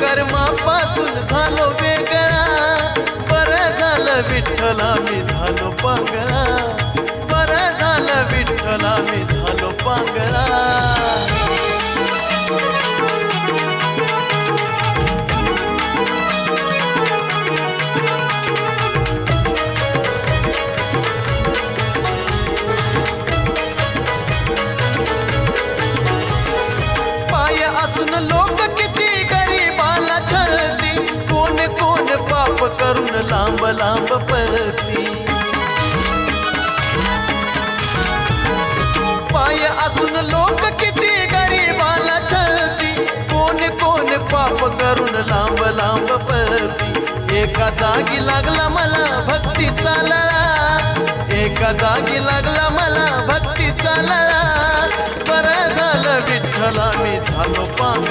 कर्मापासून झालो वेगळा बरं झालं विठ्ठला मी झालो पांगळा बरं झालं विठ्ठला मी झालो पांगळा पाप करून लांब लांब पळती. पाय असून लोक किती गरीबाला छळती. कोण कोण पाप करून लांब लांब पळती. एका जागी लागला मला भक्तीचा लळा एका जागी लागला मला भक्तीचा लळा बरं झालं विठ्ठला मी झालो पाप